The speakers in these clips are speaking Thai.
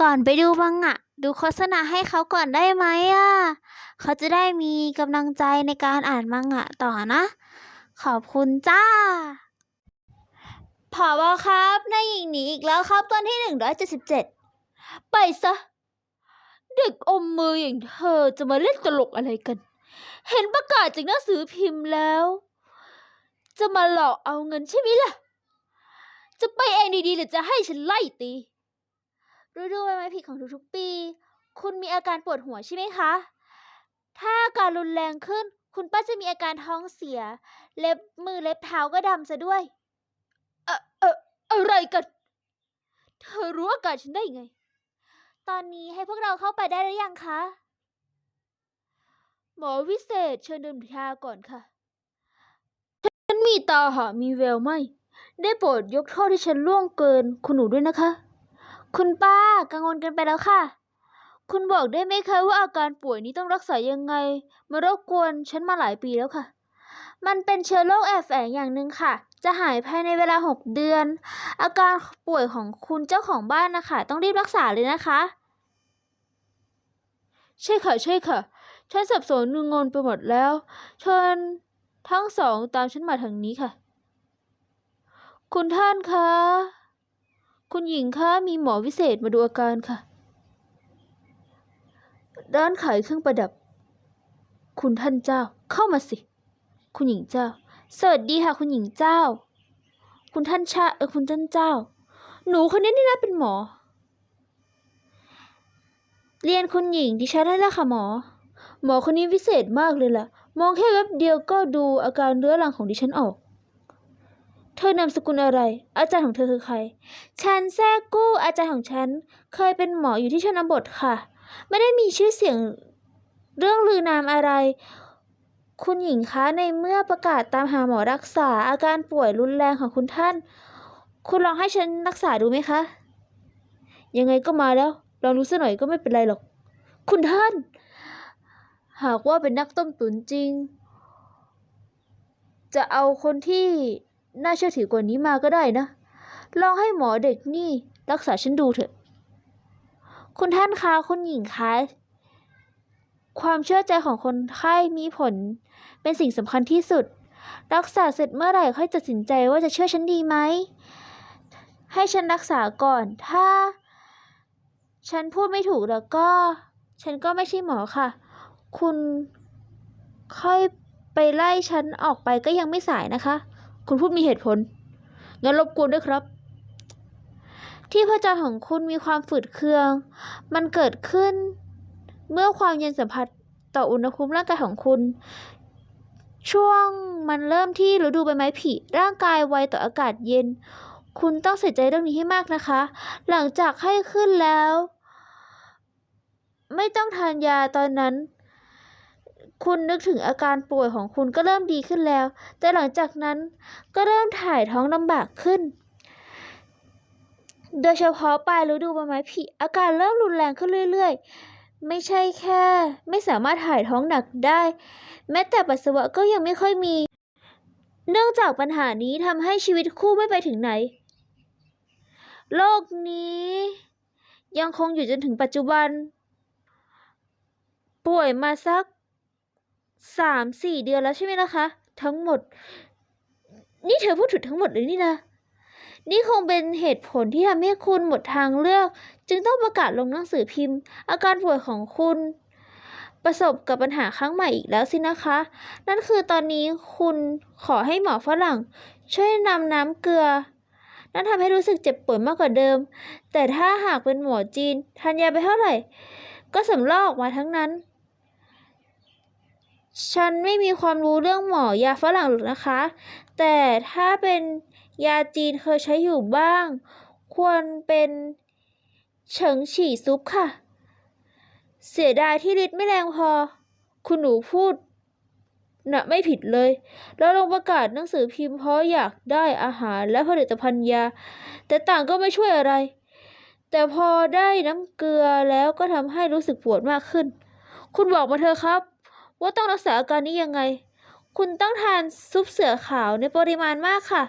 ก่อนไปดูมังงะดูโฆษณาให้เขาก่อนได้ไหมอะ เขาจะได้มีกำลังใจในการอ่านมังงะต่อนะ ขอบคุณจ้าผอบอครับนายหญิงหนีอีกแล้วครับตอนที่หนึ่งร้อยเจ็ดสิบเจ็ดไปซะ เด็กอมมืออย่างเธอจะมาเล่นตลกอะไรกัน เห็นประกาศจากหนังสือพิมพ์แล้ว จะมาหลอกเอาเงินใช่ไหมล่ะ จะไปเองดีๆหรือจะให้ฉันไล่ตี ฤดูใบไม้ผลิของทุกๆปี คุณมีอาการปวดหัวใช่ไหมคะ ถ้าอาการรุนแรงขึ้น คุณป้าจะมีอาการท้องเสีย เล็บมือเล็บเท้าก็ดำซะด้วยเอ่อเอ่ออะไรกัน เธอรู้อาการฉันได้ไง ตอนนี้ให้พวกเราเข้าไปได้หรือยังคะ หมอวิเศษเชิญดื่มชาก่อนค่ะ ฉันมีตาหามีแววไหม ได้โปรดยกโทษที่ฉันล่วงเกินคุณหนูด้วยนะคะ คุณป้ากังวลกันไปแล้วค่ะ คุณบอกได้ไหมคะว่าอาการป่วยนี้ต้องรักษายังไง มารบกวนฉันมาหลายปีแล้วค่ะ มันเป็นเชื้อโรคแอบแฝงอย่างหนึ่งค่ะ จะหายภายในเวลาหกเดือน อาการป่วยของคุณเจ้าของบ้านนะคะ ต้องรีบรักษาเลยนะคะ ใช่ค่ะ ใช่ค่ะ ฉันสับสนงงไปหมดแล้ว เชิญทั้งสองตามฉันมาทางนี้ค่ะ คุณท่านคะ คุณหญิงคะมีหมอวิเศษมาดูอาการค่ะ ร้านขายเครื่องประดับ คุณท่านเจ้า เข้ามาสิ คุณหญิงเจ้า สวัสดีค่ะ คุณหญิงเจ้า คุณท่านชาเออคุณท่านเจ้า หนูคนนี้นี่นะเป็นหมอ เรียนคุณหญิงดิฉันได้แล้วค่ะหมอ หมอคนนี้วิเศษมากเลยล่ะ มองแค่แวบเดียวก็ดูอาการเรื้อรังของดิฉันออก เธอนามสกุลอะไร อาจารย์ของเธอคือใคร ฉันแซ่กู้อาจารย์ของฉัน เคยเป็นหมออยู่ที่ชนบทค่ะ ไม่ได้มีชื่อเสียงเรื่องลือนามอะไร คุณหญิงคะในเมื่อประกาศตามหาหมอรักษาอาการป่วยรุนแรงของคุณท่าน คุณลองให้ฉันรักษาดูไหมคะ ยังไงก็มาแล้ว ลองดูสักหน่อยก็ไม่เป็นไรหรอก คุณท่าน หากว่าเป็นนักต้มตุ๋นจริง จะเอาคนที่ น่าเชื่อถือกว่านี้มาก็ได้นะ ลองให้หมอเด็กนี่รักษาฉันดูเถอะ คุณท่านคะคุณหญิงคะความเชื่อใจของคนไข้มีผล เป็นสิ่งสำคัญที่สุด รักษาเสร็จเมื่อไหร่ค่อยตัดสินใจว่าจะเชื่อฉันดีไหม ให้ฉันรักษาก่อน ถ้า ฉันพูดไม่ถูกแล้วก็ ฉันก็ไม่ใช่หมอค่ะ คุณค่อยไปไล่ฉันออกไปก็ยังไม่สายนะคะ คุณพูดมีเหตุผล งั้นรบกวนด้วยครับ ที่พจรของคุณมีความฝืดเคือง มันเกิดขึ้น เมื่อความเย็นสัมผัสต่ออุณหภูมิร่างกายของคุณ ช่วงมันเริ่มที่ฤดูใบไม้ผลิร่างกายไวต่ออากาศเย็น คุณต้องใส่ใจเรื่องนี้ให้มากนะคะ หลังจากไข้ขึ้นแล้ว ไม่ต้องทานยาตอนนั้น คุณนึกถึงอาการป่วยของคุณก็เริ่มดีขึ้นแล้ว แต่หลังจากนั้นก็เริ่มถ่ายท้องลำบากขึ้น โดยเฉพาะปลายฤดูใบไม้ผลิอาการเริ่มรุนแรงขึ้นเรื่อย ๆ ไม่ใช่แค่ ไม่สามารถถ่ายท้องหนักได้ แม้แต่ปัสสาวะก็ยังไม่ค่อยมี เนื่องจากปัญหานี้ทำให้ชีวิตคู่ไม่ไปถึงไหน โลกนี้ ยังคงอยู่จนถึงปัจจุบัน ป่วยมาสัก สามสี่เดือนแล้วใช่ไหมล่ะคะ ทั้งหมด นี่เธอพูดถึงทั้งหมดเลยนี่นะ นี่คงเป็นเหตุผลที่ทำให้คุณหมดทางเลือก จึงต้องประกาศลงหนังสือพิมพ์ อาการป่วยของคุณ ประสบกับปัญหาครั้งใหม่อีกแล้วสินะคะ นั่นคือตอนนี้คุณขอให้หมอฝรั่ง ช่วยนำน้ำเกลือ นั่นทำให้รู้สึกเจ็บปวยมากกว่าเดิม แต่ถ้าหากเป็นหมอจีนทานยาไปเท่าไหร่ ก็สำลอกออกมาทั้งนั้น ฉันไม่มีความรู้เรื่องหมอยาฝรั่งหรอกนะคะ แต่ถ้าเป็นยาจีนเคยใช้อยู่บ้าง ควรเป็นเฉิงฉี่ซุปค่ะ เสียดายที่ฤทธิ์ไม่แรงพอ คุณหนูพูดน่ะไม่ผิดเลย แล้วลงประกาศหนังสือพิมพ์เพราะอยากได้อาหารและผลิตภัณฑ์ยา แต่ต่างก็ไม่ช่วยอะไร แต่พอได้น้ำเกลือแล้วก็ทำให้รู้สึกปวดมากขึ้น คุณบอกมาเถอะครับ ว่าต้องรักษาอาการนี้ยังไง คุณต้องทานซุปเสือขาวในปริมาณมากค่ะ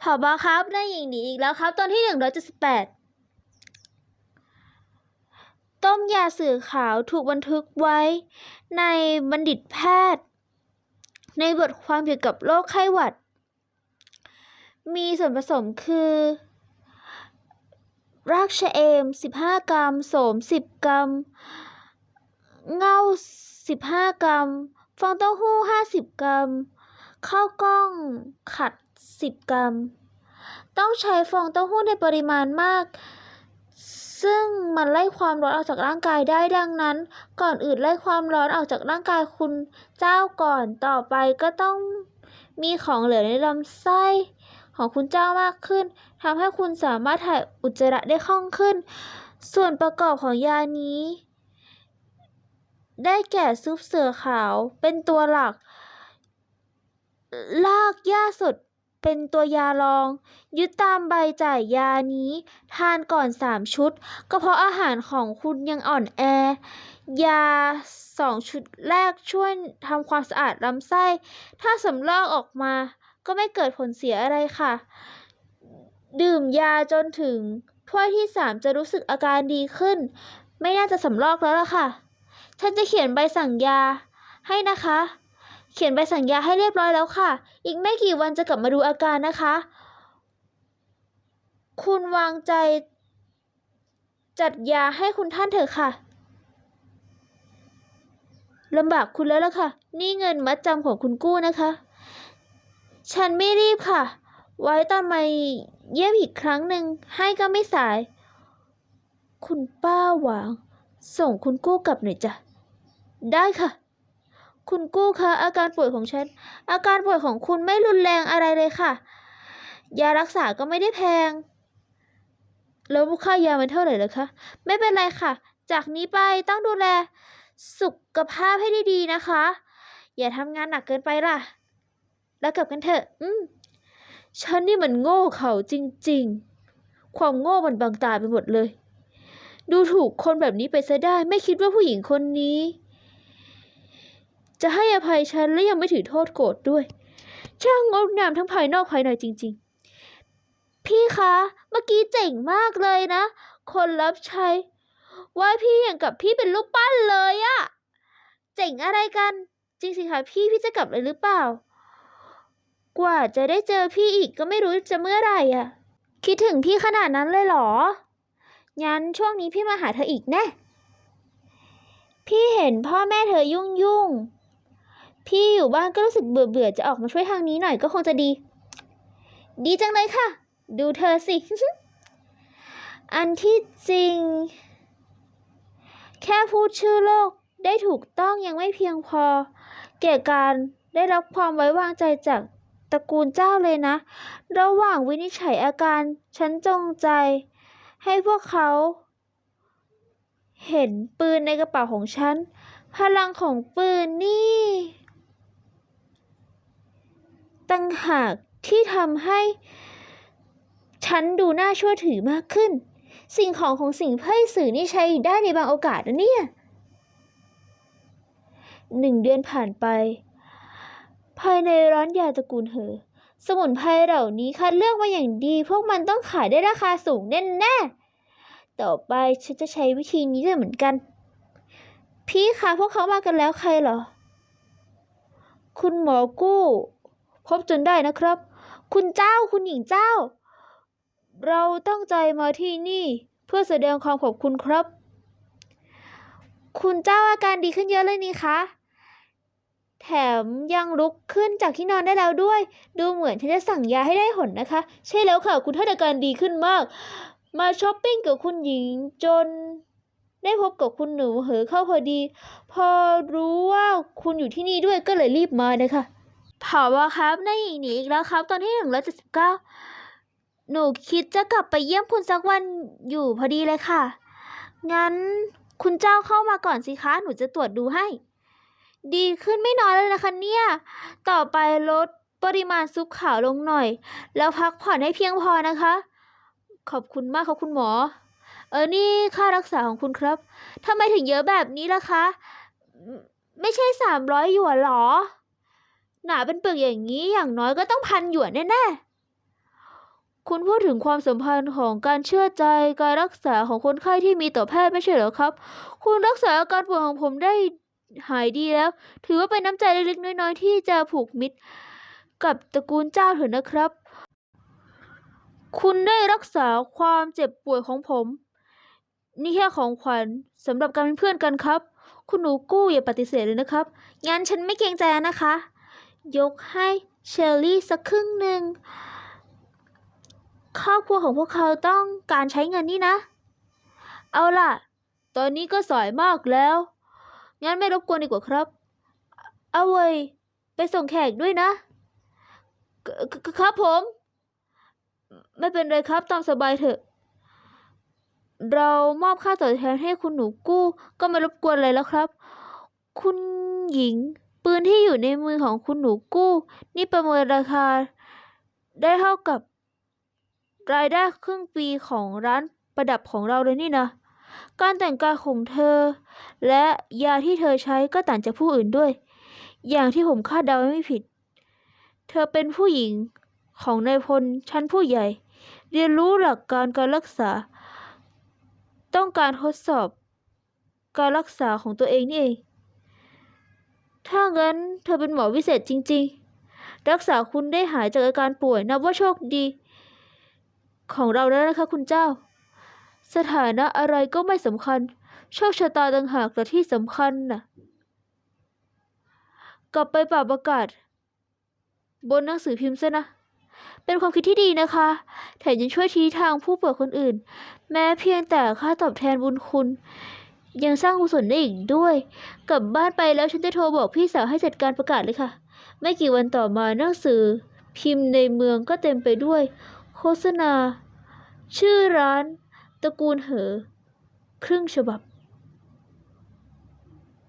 ผอบอครับนายหญิงหนีอีกแล้วครับ ตอนที่หนึ่งร้อยเจ็ดสิบแปดต้มยาเสือขาวถูกบันทึกไว้ ในบัณฑิตแพทย์ ในบทความเกี่ยวกับโรคไข้หวัด มีส่วนผสมคือรากชะเอม 15 กรัม โสม 10 กรัม เง่า15กรัม ฟองเต้าหู้50กรัม ข้าวกล้องขัด10กรัม ต้องใช้ฟองเต้าหู้ในปริมาณมาก ซึ่งมันไล่ความร้อนออกจากร่างกายได้ดังนั้น ก่อนอื่นไล่ความร้อนออกจากร่างกายคุณเจ้าก่อนต่อไปก็ต้องมีของเหลือในลำไส้ของคุณเจ้ามากขึ้น ทำให้คุณสามารถถ่ายอุจจาระได้คล่องขึ้น ส่วนประกอบของยานี้ ได้แก่ซุปเสือขาวเป็นตัวหลัก ลากหญ้าสดเป็นตัวยารอง ยึดตามใบจ่ายยานี้ ทานก่อน 3 ชุด ก็เพราะอาหารของคุณยังอ่อนแอ ยา 2 ชุดแรกช่วยทำความสะอาดลำไส้ ถ้าสำลอกออกมาก็ไม่เกิดผลเสียอะไรค่ะ ดื่มยาจนถึงถ้วยที่ 3 จะรู้สึกอาการดีขึ้น ไม่น่าจะสำลอกแล้วล่ะค่ะ ฉันจะเขียนใบสั่งยา ให้นะคะ เขียนใบสั่งยาให้เรียบร้อยแล้วค่ะ อีกไม่กี่วันจะกลับมาดูอาการนะคะ คุณวางใจ จัดยาให้คุณท่านเถอะค่ะลำบากคุณแล้วล่ะค่ะ นี่เงินมัดจำของคุณกู้นะคะ ฉันไม่รีบค่ะ ไว้ตอนมาเยี่ยมอีกครั้งหนึ่งให้ก็ไม่สาย คุณป้าหวาง ส่งคุณกู้กลับหน่อยจ้ะ ได้ค่ะ คุณกู้คะอาการป่วยของฉัน อาการป่วยของคุณไม่รุนแรงอะไรเลยค่ะ ยารักษาก็ไม่ได้แพง แล้วค่ายามันเท่าไหร่เล่ะคะ ไม่เป็นไรค่ะ จากนี้ไปต้องดูแล สุขภาพให้ดีๆนะคะ อย่าทำงานหนักเกินไปล่ะ แล้วกลับกันเถอะ อืมฉันนี่มันโง่เขาจริงๆ ความโง่มันบังตาไปหมดเลย ดูถูกคนแบบนี้ไปซะได้ ไม่คิดว่าผู้หญิงคนนี้ จะให้อภัยฉันและยังไม่ถือโทษโกรธด้วย ช่างงดงามทั้งภายนอกภายในจริง ๆ พี่คะ เมื่อกี้เจ๋งมากเลยนะ คนรับใช้ว่าพี่อย่างกับพี่เป็นลูกปั้นเลยอะเจ๋งอะไรกัน จริงสิคะพี่พี่จะกลับเลยหรือเปล่า กว่าจะได้เจอพี่อีกก็ไม่รู้จะเมื่อไหร่อะคิดถึงพี่ขนาดนั้นเลยเหรอ งั้นช่วงนี้พี่มาหาเธออีกแน่พี่เห็นพ่อแม่เธอยุ่งยุ่ง พี่อยู่บ้านก็รู้สึกเบื่อเบื่อๆจะออกมาช่วยทางนี้หน่อยก็คงจะดี ดีจังเลยค่ะ ดูเธอสิ อันที่จริง แค่พูดชื่อโลกได้ถูกต้องยังไม่เพียงพอแก่การได้รับความไว้วางใจจากตระกูลเจ้าเลยนะ ระหว่างวินิจฉัยอาการฉันจงใจ ให้พวกเขา เห็นปืนในกระเป๋าของฉัน พลังของปืนนี่ ตั้งหากที่ทำให้ฉันดูน่าเชื่อถือมากขึ้น สิ่งของของสิ่งเพ่ยสื่อนี่ใช้ได้ในบางโอกาสนะเนี่ย หนึ่งเดือนผ่านไป ภายในร้านยาตระกูลเหอ สมุนไพรเหล่านี้คัดเลือกมาอย่างดี พวกมันต้องขายได้ราคาสูงแน่ๆต่อไปฉันจะใช้วิธีนี้ด้วยเหมือนกัน พี่คะพวกเขามากันแล้วใครเหรอ คุณหมอกู้ พบจนได้นะครับ คุณเจ้าคุณหญิงเจ้า เราตั้งใจมาที่นี่เพื่อแสดงความขอบคุณครับ คุณเจ้าอาการดีขึ้นเยอะเลยนี่คะแถมยังลุกขึ้นจากที่นอนได้แล้วด้วย ดูเหมือนฉันจะสั่งยาให้ได้ผลนะคะ ใช่แล้วค่ะ คุณท่านอาการดีขึ้นมาก มาช้อปปิ้งกับคุณหญิงจน ได้พบกับคุณหนูเหอเข้าพอดี พอรู้ว่าคุณอยู่ที่นี่ด้วยก็เลยรีบมานะคะ ผอวครับนายหญิงหนีอีกแล้วครับ ตอนที่หนึ่งร้อยเจ็ดสิบเก้าหนูคิดจะกลับไปเยี่ยมคุณสักวันอยู่พอดีเลยค่ะ งั้นคุณเจ้าเข้ามาก่อนสิคะ หนูจะตรวจดูให้ ดีขึ้นไม่น้อยเลยนะคะเนี่ย ต่อไปลดปริมาณซุปขาวลงหน่อย แล้วพักผ่อนให้เพียงพอนะคะ ขอบคุณมากครับคุณหมอ เออ นี่ค่ารักษาของคุณครับทำไมถึงเยอะแบบนี้ล่ะคะ ไม่ใช่สามร้อยหยวนหรอ หนาเป็นปึกอย่างนี้อย่างน้อยก็ต้องพันหยวนแน่ๆ คุณพูดถึงความสัมพันธ์ของการเชื่อใจการรักษาของคนไข้ที่มีต่อแพทย์ไม่ใช่เหรอครับ คุณรักษาอาการป่วยของผมได้หายดีแล้ว ถือว่าเป็นน้ำใจเล็กๆน้อยๆที่จะผูกมิตร กับตระกูลเจ้าเถอะนะครับ คุณได้รักษาความเจ็บป่วยของผม นี่แค่ของขวัญสำหรับการเป็นเพื่อนกันครับ คุณหนูกู้อย่าปฏิเสธเลยนะครับ งั้นฉันไม่เกรงใจนะคะ ยกให้เชลลี่สักครึ่งหนึ่งครอบครัวของพวกเขาต้องการใช้เงินนี่นะ เอาล่ะ ตอนนี้ก็สายมากแล้ว งั้นไม่รบกวนดีกว่าครับ เอาเว้ยไปส่งแขกด้วยนะ ครับผม ไม่เป็นไรครับตามสบายเถอะ เรามอบค่าตอบแทนให้คุณหนูกู้ ก็ไม่รบกวนอะไรแล้วครับ คุณหญิง ปืนที่อยู่ในมือของคุณหนูกู้ นี่ประเมินราคา ได้เท่ากับ รายได้ครึ่งปีของร้านประดับของเราเลยนี่นะ การแต่งกายของเธอ และยาที่เธอใช้ก็ต่างจากผู้อื่นด้วย อย่างที่ผมคาดเดาไม่ผิด เธอเป็นผู้หญิงของนายพลชั้นผู้ใหญ่ เรียนรู้หลักการการรักษา ต้องการทดสอบการรักษาของตัวเองนี่เอง ถ้างั้นเธอเป็นหมอวิเศษจริง ๆ รักษาคุณได้หายจากอาการป่วยนับว่าโชคดี ของเราแล้วนะคะคุณเจ้า สถานะอะไรก็ไม่สำคัญ โชคชะตาต่างหากแต่ที่สำคัญน่ะ กลับไปปรับประกาศ บนหนังสือพิมพ์ซะนะ เป็นความคิดที่ดีนะคะแถมยังช่วยชี้ทางผู้ป่วยคนอื่น แม้เพียงแต่ค่าตอบแทนบุญคุณ ยังสร้างกุศลได้อีกด้วย กลับบ้านไปแล้วฉันจะโทรบอกพี่สาวให้จัดการประกาศเลยค่ะ ไม่กี่วันต่อมาหนังสือ พิมพ์ในเมืองก็เต็มไปด้วย โฆษณา ชื่อร้าน ตระกูลเหอ ครึ่งฉบับ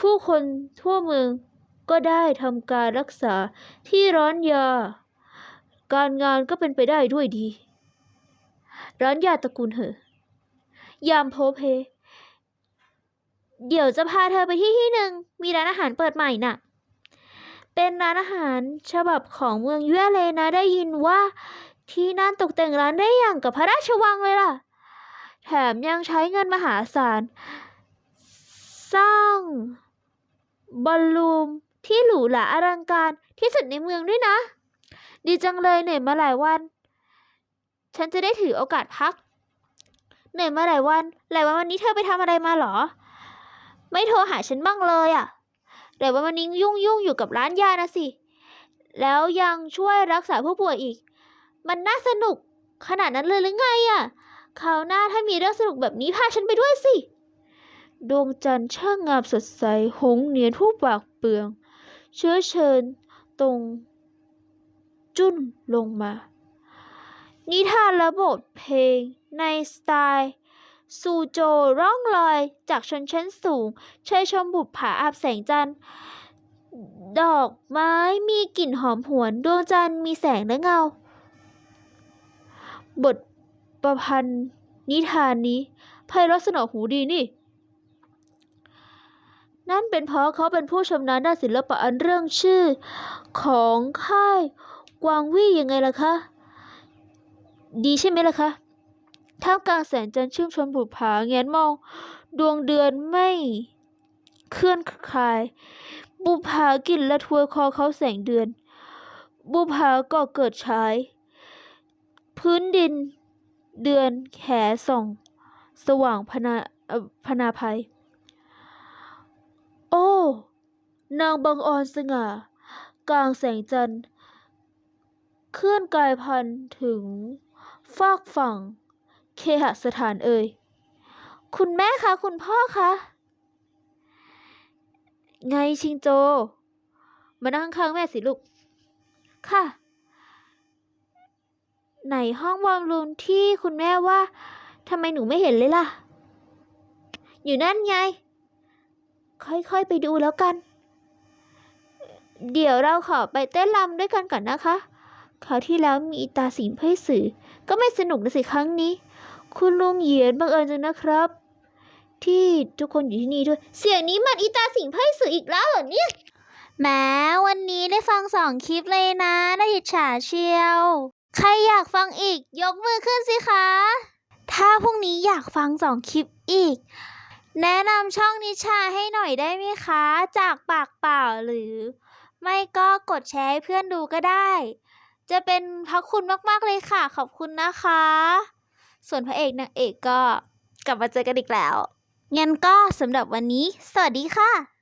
ผู้คนทั่วเมืองก็ได้ทำการรักษาที่ร้านยา การงานก็เป็นไปได้ด้วยดี ร้านยาตระกูลเหอยามโพเพ เดี๋ยวจะพาเธอไปที่ที่หนึ่งมีร้านอาหารเปิดใหม่น่ะ เป็นร้านอาหารฉบับของเมืองเย่เลยนะได้ยินว่า ที่นั่นตกแต่งร้านได้อย่างกับพระราชวังเลยล่ะ แถมยังใช้เงินมหาศาล สร้างบอลลูมที่หรูหราอลังการที่สุดในเมืองด้วยนะ ดีจังเลยเหนื่อยมาหลายวัน ฉันจะได้ถือโอกาสพัก เหนื่อยมาหลายวัน หลายวันวันนี้เธอไปทำอะไรมาหรอ ไม่โทรหาฉันบ้างเลยอะ่ะหลายวันวันนี้ยุ่งยุ่งอยู่กับร้านยานะสิ แล้วยังช่วยรักษาผู้ป่วยอีก มันน่าสนุกขนาดนั้นเลยหรือไงอะ่ะคราวหน้าถ้ามีเรื่องสนุกแบบนี้พาฉันไปด้วยสิ ดวงจันทร์ช่างงามสดใส หงเหนียนผู้ปากเปลือง เชื้อเชิญตรง จุ้นลงมา นิทานและบทเพลงในสไตล์ ซูโจร่องลอย จากชนชั้นสูงเชยชมบุปผาอาบแสงจันทร์ ดอกไม้มีกลิ่นหอมหวน ดวงจันทร์มีแสงและเงา บทประพันธ์นิทานนี้ไพเราะสนอหูดีนี่ นั่นเป็นเพราะเขาเป็นผู้ชำนาญด้านศิลปะอันเรื่องชื่อ ของค่ายกวางวี่ยังไงล่ะคะ ดีใช่ไหมล่ะคะ ท่ามกลางแสงจันทร์ชื่นชมบุปผาแงนมอง ดวงเดือนไม่เคลื่อนคลาย บุปผากินและทวยคอเขาแสงเดือน บุปผาก็เกิดฉาย พื้นดินเดือนแขส่อง สว่างพนาพนาภัย โอ้ นางบังออนสง่า กลางแสงจันทร์ เคลื่อนกายพันถึงฟากฝั่ง เคหสถานเอ่ย คุณแม่คะ คุณพ่อคะ ไงชิงโจ มานั่งข้างแม่สิลูก ค่ะ ไหนห้องวอร์มรูมที่คุณแม่ว่าทำไมหนูไม่เห็นเลยล่ะ อยู่นั่นไง ค่อยๆไปดูแล้วกัน เดี๋ยวเราขอไปเต้นรำด้วยกันก่อนนะคะ คราวที่แล้วมีอีตาสิงเพ่สื่อ ก็ไม่สนุกนะสิครั้งนี้ คุณลุงเหยียนบังเอิญจังนะครับ ที่ทุกคนอยู่ที่นี่ด้วย เสียงนี้มันอีตาสิงเพ่สื่ออีกแล้วเหรอเนี่ยแหม้วันนี้ได้ฟังสองคลิปเลยนะน่าอิจฉาเชียว ใครอยากฟังอีก ยกมือขึ้นสิคะ ถ้าพรุ่งนี้อยากฟังสองคลิปอีก แนะนำช่องนิชาให้หน่อยได้ไหมคะ จากปากเปล่าหรือ ไม่ก็กดแชร์ให้เพื่อนดูก็ได้ จะเป็นพระคุณมาก ๆ เลยค่ะ ขอบคุณนะคะ ส่วนพระเอกนางเอกก็กลับมาเจอกันอีกแล้วงั้นก็สำหรับวันนี้ สวัสดีค่ะ